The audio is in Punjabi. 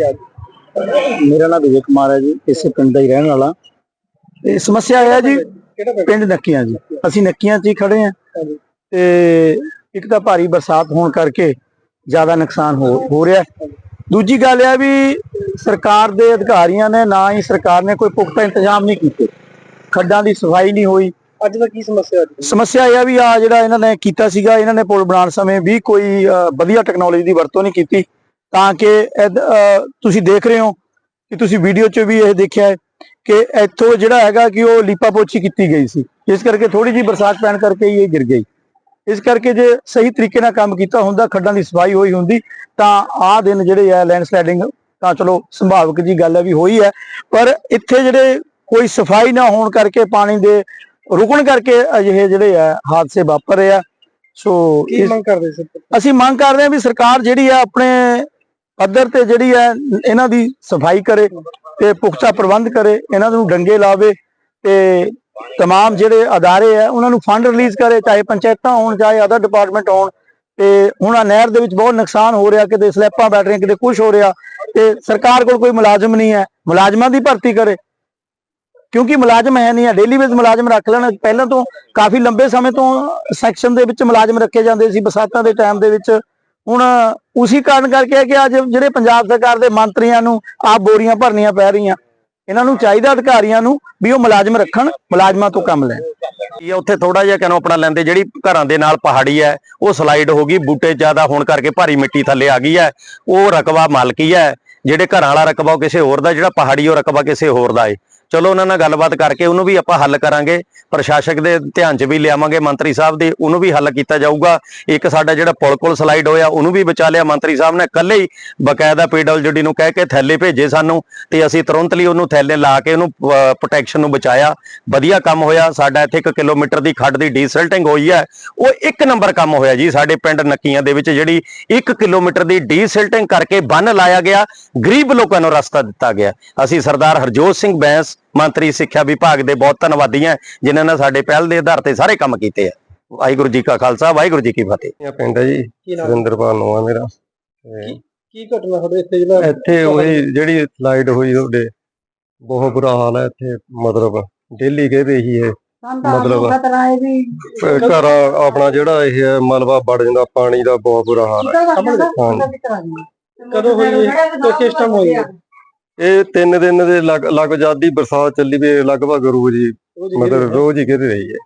ਸਮੱਸਿਆ ਜੀ। ਮੇਰਾ ਨਾਮ ਵਿਜੇ ਕੁਮਾਰ ਹੈ ਜੀ ਇਸੇ ਪਿੰਡ ਦਾ ਹੀ ਰਹਿਣ ਵਾਲਾ। ਤੇ ਸਮੱਸਿਆ ਇਹ ਹੈ ਜੀ ਪਿੰਡ? ਨੱਕੀਆਂ ਜੀ। ਅਸੀਂ ਨੱਕੀਆਂ 'ਚ ਹੀ ਖੜੇ ਆ। ਤੇ ਇੱਕ ਤਾਂ ਭਾਰੀ ਬਰਸਾਤ ਹੋਣ ਕਰਕੇ ਜ਼ਿਆਦਾ ਨੁਕਸਾਨ ਹੋ ਰਿਹਾ। ਦੂਜੀ ਗੱਲ ਇਹ ਵੀ ਸਰਕਾਰ ਦੇ ਅਧਿਕਾਰੀਆਂ ਨੇ ਨਾ ਹੀ ਸਰਕਾਰ ਨੇ ਕੋਈ ਪੁਖਤਾ ਇੰਤਜ਼ਾਮ ਨਹੀਂ ਕੀਤੇ। ਖੱਡਾਂ ਦੀ ਸਫ਼ਾਈ ਨਹੀਂ ਹੋਈ। ਅੱਜ ਦਾ ਕੀ ਸਮੱਸਿਆ ਸਮੱਸਿਆ ਇਹ ਆ ਵੀ ਆ ਜਿਹੜਾ ਇਹਨਾਂ ਨੇ ਕੀਤਾ ਸੀਗਾ ਇਹਨਾਂ ਨੇ ਪੁਲ ਬਣਾਉਣ ਸਮੇਂ ਵੀ ਕੋਈ ਵਧੀਆ ਟੈਕਨੋਲੋਜੀ ਦੀ ਵਰਤੋਂ ਨਹੀਂ ਕੀਤੀ। ਤਾਂ ਕਿ ਤੁਸੀਂ ਦੇਖ ਰਹੇ ਹੋ ਕਿ ਤੁਸੀਂ ਵੀਡੀਓ 'ਚ ਵੀ ਇਹ ਦੇਖਿਆ ਹੈ ਕਿ ਇੱਥੋਂ ਜਿਹੜਾ ਹੈਗਾ ਕਿ ਉਹ ਲੀਪਾ ਪੋਚੀ ਕੀਤੀ ਗਈ ਸੀ। ਇਸ ਕਰਕੇ ਥੋੜੀ ਜੀ ਬਰਸਾਤ ਪੈਣ ਕਰਕੇ ਇਹ ਗਿਰ ਗਈ। ਇਸ ਕਰਕੇ ਜੇ ਸਹੀ ਤਰੀਕੇ ਨਾਲ ਕੰਮ ਕੀਤਾ ਹੁੰਦਾ ਖੱਡਾਂ ਦੀ ਸਫ਼ਾਈ ਹੋਈ ਹੁੰਦੀ ਤਾਂ ਆਹ ਦਿਨ ਜਿਹੜੇ ਆ ਲੈਂਡਸਲਾਈਡਿੰਗ ਤਾਂ ਚਲੋ ਸੰਭਾਵਕ ਜੀ ਗੱਲ ਹੈ ਵੀ ਹੋਈ ਹੈ। ਪਰ ਇੱਥੇ ਜਿਹੜੇ ਕੋਈ ਸਫ਼ਾਈ ਨਾ ਹੋਣ ਕਰਕੇ ਪਾਣੀ ਦੇ ਰੁਕਣ ਕਰਕੇ ਅਜਿਹੇ ਜਿਹੜੇ ਆ ਹਾਦਸੇ ਵਾਪਰ ਰਹੇ ਆ। ਸੋ ਇਸ- ਮੰਗ ਕਰਦੇ ਅਸੀਂ ਮੰਗ ਕਰਦੇ ਹਾਂ ਵੀ ਸਰਕਾਰ ਜਿਹੜੀ ਆ ਆਪਣੇ ਪੱਧਰ ਤੇ ਜਿਹੜੀ ਹੈ ਇਹਨਾਂ ਦੀ ਸਫਾਈ ਕਰੇ ਤੇ ਪੁਖਤਾ ਪ੍ਰਬੰਧ ਕਰੇ ਇਹਨਾਂ ਨੂੰ ਡੰਗੇ ਲਾਵੇ ਤੇ तमाम ਜਿਹੜੇ ਅਦਾਰੇ ਆ ਉਹਨਾਂ ਨੂੰ ਫੰਡ ਰਿਲੀਜ਼ ਕਰੇ ਚਾਹੇ ਪੰਚਾਇਤਾਂ ਹੋਣ ਚਾਹੇ ਅਦਰ ਡਿਪਾਰਟਮੈਂਟ ਹੋਣ ਤੇ ਹੁਣ ਆ ਨਹਿਰ ਦੇ ਵਿੱਚ ਬਹੁਤ ਨੁਕਸਾਨ ਹੋ ਰਿਹਾ ਕਿਤੇ ਸਲੈਪਾਂ ਬੈਠ ਰਹੀਆਂ ਕਿਤੇ ਕੁਝ ਹੋ ਰਿਹਾ ਤੇ ਸਰਕਾਰ ਕੋਲ ਕੋਈ ਮੁਲਾਜ਼ਮ ਨਹੀਂ ਹੈ ਮੁਲਾਜ਼ਮਾਂ ਦੀ ਭਰਤੀ ਕਰੇ ਕਿਉਂਕਿ ਮੁਲਾਜ਼ਮ ਹੈ ਨਹੀਂ ਆ ਡੇਲੀ ਵੇਜ ਮੁਲਾਜ਼ਮ ਰੱਖ ਲੈਣ ਪਹਿਲਾਂ ਤੋਂ ਕਾਫੀ ਲੰਬੇ ਸਮੇਂ ਤੋਂ ਸੈਕਸ਼ਨ ਦੇ ਵਿੱਚ ਮੁਲਾਜ਼ਮ ਰੱਖੇ ਜਾਂਦੇ ਸੀ ਬਰਸਾਤਾਂ ਦੇ ਟਾਈਮ ਦੇ ਵਿੱਚ ਹੁਣ ਉਸੇ ਕਾਰਨ ਕਰਕੇ ਹੈ ਕਿ ਅੱਜ ਜਿਹੜੇ ਪੰਜਾਬ ਸਰਕਾਰ ਦੇ ਮੰਤਰੀਆਂ ਨੂੰ ਆਪ ਬੋਰੀਆਂ ਭਰਨੀਆਂ ਪੈ ਰਹੀਆਂ, ਇਹਨਾਂ ਨੂੰ ਚਾਹੀਦਾ ਅਧਿਕਾਰੀਆਂ ਨੂੰ ਵੀ ਉਹ ਮੁਲਾਜ਼ਮ ਰੱਖਣ, ਮੁਲਾਜ਼ਮਾਂ ਤੋਂ ਕੰਮ ਲੈਣ। ਇਹ ਉੱਥੇ ਥੋੜਾ ਜਿਹਾ ਕਿਨੋਂ ਆਪਣਾ ਲੈਂਦੇ, ਜਿਹੜੀ ਘਰਾਂ ਦੇ ਨਾਲ ਪਹਾੜੀ ਹੈ, ਉਹ ਸਲਾਈਡ ਹੋ ਗਈ, ਬੂਟੇ ਜ਼ਿਆਦਾ ਹੋਣ ਕਰਕੇ ਭਾਰੀ ਮਿੱਟੀ ਥੱਲੇ ਆ ਗਈ ਹੈ, ਉਹ ਰਕਬਾ ਮਾਲਕੀ ਹੈ, ਜਿਹੜੇ ਘਰਾਂ ਵਾਲਾ ਰਕਬਾ ਉਹ ਕਿਸੇ ਹੋਰ ਦਾ, ਜਿਹੜਾ ਪਹਾੜੀ ਉਹ ਰਕਬਾ ਕਿਸੇ ਹੋਰ ਦਾ ਏ। ਚਲੋ ਉਹਨਾਂ ਨਾਲ ਗੱਲਬਾਤ ਕਰਕੇ ਉਹਨੂੰ ਵੀ ਆਪਾਂ ਹੱਲ ਕਰਾਂਗੇ, ਪ੍ਰਸ਼ਾਸਕ ਦੇ ਧਿਆਨ 'ਚ ਵੀ ਲਿਆਵਾਂਗੇ, ਮੰਤਰੀ ਸਾਹਿਬ ਦੇ ਉਹਨੂੰ ਵੀ ਹੱਲ ਕੀਤਾ ਜਾਊਗਾ। ਇੱਕ ਸਾਡਾ ਜਿਹੜਾ ਪੁਲ ਕੋਲ ਸਲਾਈਡ ਹੋਇਆ, ਉਹਨੂੰ ਵੀ ਬਚਾ ਲਿਆ ਮੰਤਰੀ ਸਾਹਿਬ ਨੇ। ਇਕੱਲੇ ਹੀ ਬਕਾਇਦਾ ਪੀਡਬਲਯੂਡੀ ਨੂੰ ਕਹਿ ਕੇ ਥੈਲੇ ਭੇਜੇ ਸਾਨੂੰ ਤੇ ਅਸੀਂ ਤੁਰੰਤ ਲਈ ਉਹਨੂੰ ਥੈਲੇ ਲਾ ਕੇ ਉਹਨੂੰ ਪ੍ਰੋਟੈਕਸ਼ਨ ਨੂੰ ਬਚਾਇਆ। ਵਧੀਆ ਕੰਮ ਹੋਇਆ। ਸਾਡਾ ਇੱਥੇ 1 ਕਿਲੋਮੀਟਰ ਦੀ ਖੱਡ ਦੀ ਡੀਸਲਟਿੰਗ ਹੋਈ ਹੈ। ਉਹ ਇੱਕ ਨੰਬਰ ਕੰਮ ਹੋਇਆ ਜੀ ਸਾਡੇ ਪਿੰਡ ਨੱਕੀਆਂ ਦੇ ਵਿੱਚ, ਜਿਹੜੀ 1 ਕਿਲੋਮੀਟਰ ਦੀ ਡੀਸਲਟਿੰਗ ਕਰਕੇ ਬੰਨ ਲਾਇਆ ਗਿਆ। ਗਰੀਬ ਲੋਕਾਂ ਨੂੰ ਰਸਤਾ ਦਿੱਤਾ ਗਿਆ। ਅਸੀਂ ਸਰਦਾਰ ਹਰਜੋਤ ਸਿੰਘ ਬੈਂਸ ਮੰਤਰੀ ਸਿੱਖਿਆ ਵਿਭਾਗ ਦੇ ਬਹੁਤ ਧੰਨਵਾਦੀ ਹਾਂ ਜਿਨ੍ਹਾਂ ਨੇ ਸਾਡੇ ਪਹਿਲ ਦੇ ਆਧਾਰ ਤੇ ਸਾਰੇ ਕੰਮ ਕੀਤੇ ਆ। ਵਾਹਿਗੁਰੂ ਜੀ ਕਾ ਖਾਲਸਾ ਵਾਹਿਗੁਰੂ ਜੀ ਕੀ ਫਤਿਹ। ਇਹ ਪਿੰਡ ਹੈ ਜੀ? ਸੁਰਿੰਦਰਪਾਲ ਨੂੰ ਆ ਮੇਰਾ। ਕੀ ਘਟਨਾ ਤੁਹਾਡੇ ਇੱਥੇ ਜਿਹੜਾ ਇੱਥੇ ਉਹੀ ਜਿਹੜੀ ਸਲਾਈਡ ਹੋਈ ਤੁਹਾਡੇ ਬਹੁਤ ਬੁਰਾ ਹਾਲ ਹੈ ਇੱਥੇ ਮਤਲਬ ਡੇਲੀ ਕਹਿੰਦੇ ਹੀ ਹੈ ਮਤਲਬ ਘਰ ਆਪਣਾ ਜਿਹੜਾ ਇਹ ਹੈ ਮਲਬਾ ਵੜ ਜਾਂਦਾ ਪਾਣੀ ਦਾ ਬਹੁਤ ਬੁਰਾ ਹਾਲ ਹੈ। ਕਦੋਂ ਹੋਈ ਕਿਸ ਟਾਈਮ ਹੋਈ ਇਹ? ਤਿੰਨ ਦਿਨ ਦੇ ਲਗ ਲਗ ਜਾਂਦੀ ਬਰਸਾਤ ਚੱਲੀ ਵੀ ਲਗਭਗ ਰੋਜ਼ ਹੀ ਮਤਲਬ। ਰੋਜ਼ ਹੀ ਗਿਰ ਰਹੀ ਹੈ